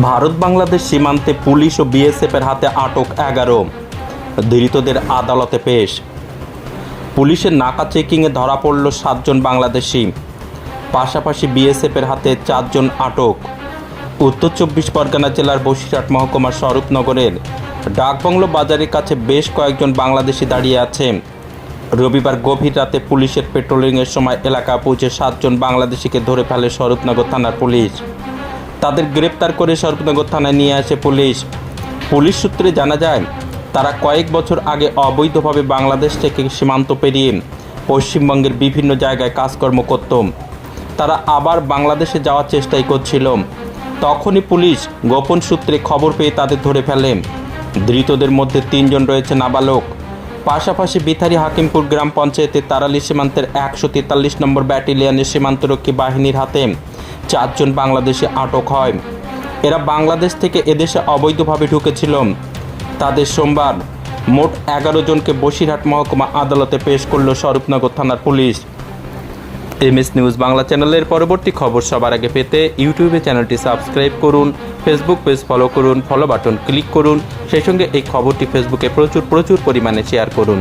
ভারত বাংলাদেশ সীমান্তে পুলিশ ও বিএসএফের হাতে আটক এগারো। ধৃতদের আদালতে পেশ। পুলিশের নাকা চেকিংয়ে ধরা পড়ল সাতজন বাংলাদেশি। পাশাপাশি বিএসএফের হাতে চারজন আটক। উত্তর চব্বিশ পরগনা জেলার বসিরহাট মহকুমার স্বরূপনগরের ডাকবংলো বাজারের কাছে বেশ কয়েকজন বাংলাদেশি দাঁড়িয়ে আছে। রবিবার গভীর রাতে পুলিশের পেট্রোলিংয়ের সময় এলাকা পৌঁছে সাতজন বাংলাদেশিকে ধরে ফেলে স্বরূপনগর থানার পুলিশ। তাদের গ্রেপ্তার করে স্বরূপনগর থানায় নিয়ে আসে পুলিশ। পুলিশ সূত্রে জানা যায়, তারা কয়েক বছর আগে অবৈধভাবে বাংলাদেশ থেকে সীমান্ত পেরিয়ে পশ্চিমবঙ্গের বিভিন্ন জায়গায় কাজকর্ম করত। তারা আবার বাংলাদেশে যাওয়ার চেষ্টাই করছিল। তখনই পুলিশ গোপন সূত্রে খবর পেয়ে তাদের ধরে ফেলে। ধৃতদের মধ্যে তিনজন রয়েছে নাবালক। পাশাপাশি বিথারি হাকিমপুর গ্রাম পঞ্চায়েতের তারালি সীমান্তের একশো তেতাল্লিশ নম্বর ব্যাটালিয়নের সীমান্তরক্ষী বাহিনীর হাতে চারজন বাংলাদেশে আটক হয়। এরা বাংলাদেশ থেকে এদেশে অবৈধভাবে ঢুকেছিল। তাদের সোমবার মোট এগারো জনকে বসিরহাট মহকুমা আদালতে পেশ করল স্বরূপনগর থানার পুলিশ। এমএস নিউজ বাংলা চ্যানেলের পরবর্তী খবর সবার আগে পেতে ইউটিউবে চ্যানেলটি সাবস্ক্রাইব করুন, ফেসবুক পেজ ফলো করুন ফলো বাটন ক্লিক করুন, সেই সঙ্গে এই খবরটি ফেসবুকে প্রচুর প্রচুর পরিমাণে শেয়ার করুন।